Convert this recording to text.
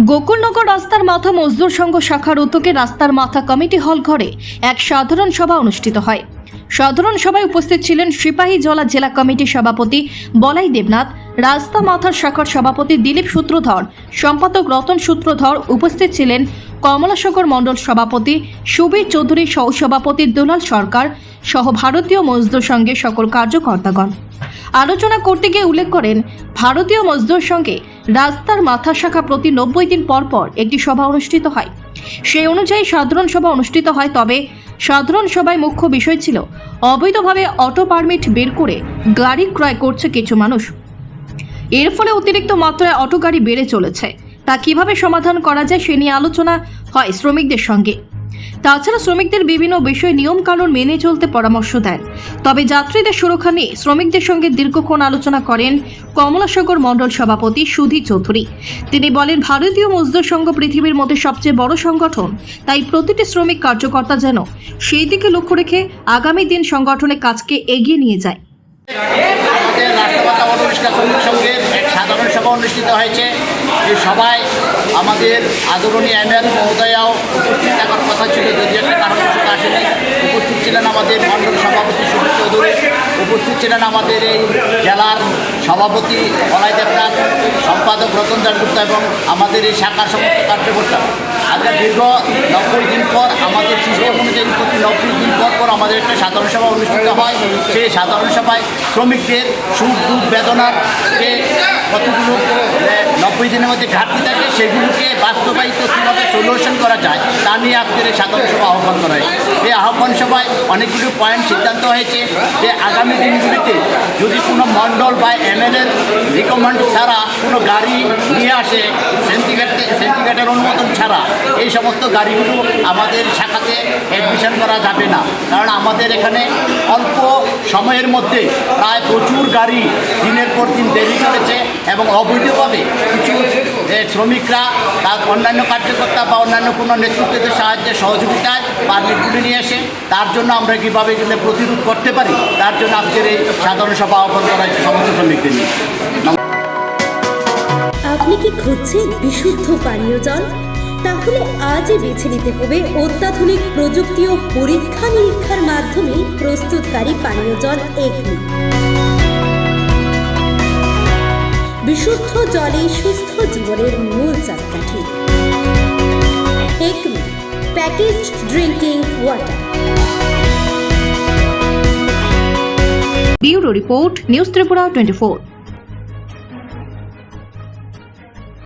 গোকুলনগর রাস্তার মাথা মজদুর সংঘ শাখার উদ্যোগে রাস্তার মাথা কমিটি হল ঘরে এক সাধারণ সভা অনুষ্ঠিত হয়। সাধারণ সভায় উপস্থিত ছিলেন সিপাহী জলা জেলা কমিটির সভাপতি বলাই দেবনাথ, রাস্তা মাথার শাখার সভাপতি দিলীপ সূত্রধর, সম্পাদক রতন সূত্রধর, উপস্থিত ছিলেন কমলাশঙ্কর মণ্ডল সভাপতি সুবীর চৌধুরী সহ সভাপতি দুলাল সরকার সহ ভারতীয় মজদুর সংঘের সকল কার্যকর্তাগণ। আলোচনা করতে গিয়ে উল্লেখ করেন, ভারতীয় মজদুর সঙ্গে রাস্তার মাথা শাখা প্রতি নব্বই দিন পর পর একটি সভা অনুষ্ঠিত হয়। সেই অনুযায়ী সাধারণ সভা অনুষ্ঠিত হয়, তবে সাধারণ সভায় মুখ্য বিষয় ছিল অবৈধভাবে অটো পারমিট বের করে গাড়ি ক্রয় করছে কিছু মানুষ। এর ফলে অতিরিক্ত মাত্রায় অটো গাড়ি বেড়ে চলেছে। তা কীভাবে সমাধান করা যায় সে নিয়ে আলোচনা হয় শ্রমিকদের সঙ্গে। তাছাড়া শ্রমিকদের বিভিন্ন বিষয় নিয়ম কানুন মেনে চলতে পরামর্শ দেন। তবে যাত্রীদের সুরক্ষা নিয়ে শ্রমিকদের সঙ্গে দীর্ঘক্ষণ আলোচনা করেন কমলাসাগর মণ্ডল সভাপতি সুধীর চৌধুরী। তিনি বলেন, ভারতীয় মজদুর সংঘ পৃথিবীর মধ্যে সবচেয়ে বড় সংগঠন, তাই প্রতিটি শ্রমিক কার্যকর্তা যেন সেই দিকে লক্ষ্য রেখে আগামী দিন সংগঠনের কাজকে এগিয়ে নিয়ে যায়। সাধারণ সভা অনুষ্ঠিত হয়েছে। সভায় আমাদের আদরণীয় যদি একটা উপস্থিত ছিলেন আমাদের মণ্ডল সভাপতি সুনীল চৌধুরী, উপস্থিত ছিলেন আমাদের এই জেলার সভাপতি বলাই দেবনাথ, সম্পাদক রতন দাসগুপ্ত এবং আমাদের এই শাখার সমস্ত কার্যকর্তা। আজকে দীর্ঘ নব্বই দিন পর, আমাদের সিস্টেম অনুযায়ী প্রতি নব্বই দিন পর পর আমাদের একটা সাধারণ সভা অনুষ্ঠিত হয়। সেই সাধারণ সভায় শ্রমিকদের সুখ, দুঃখ, বেদনার যে কতগুলো নব্বই দিনের মধ্যে ঘাটতি থাকে, সেগুলোকে বাস্তবায়িত কীভাবে সলিউশন করা যায়, তা নিয়ে আজকের এই সাধারণ সভা আহ্বান করা হয়েছে। এই আহ্বান সভায় অনেকগুলো পয়েন্ট সিদ্ধান্ত হয়েছে যে আগামী দিনগুলিতে যদি কোনো মণ্ডল বা এমএলএর রিকমেন্ড ছাড়া কোনো গাড়ি নিয়ে আসে সেন্টিগ্রেড সেন্টিগ্রেডের অনুমোদন ছাড়া, এই সমস্ত গাড়িগুলো আমাদের শাখাতে অ্যাডমিশন করা যাবে না। কারণ আমাদের এখানে অল্প সময়ের মধ্যে প্রায় প্রচুর গাড়ি দিনের পর দিন দেরি চলেছে এবং অবৈধভাবে কিছু শ্রমিকরা, তার অন্যান্য কার্যকর্তা বা অন্যান্য কোনো নেতৃত্বের সাহায্যে সহযোগিতায় পারমিটগুলি নিয়ে এসে তার জন্য আমরা কীভাবে এগুলো প্রতিরোধ করতে পারি, তার জন্য আজকের এই সাধারণ সভা আহ্বান করা হয়েছে সমস্ত শ্রমিকদের নিয়ে। আপনি কি খুঁজছেন বিশুদ্ধ পানীয় জল? তাহলে আজই বেছে নিতে হবে অত্যাধুনিক প্রযুক্তি ও পরীক্ষা নিরীক্ষার মাধ্যমে প্রস্তুতকারী পানীয় জল এগনি। বিশুদ্ধ জলে সুস্থ জীবনের মূল চাকাঠি। Packaged drinking water bureau report news Tripura twenty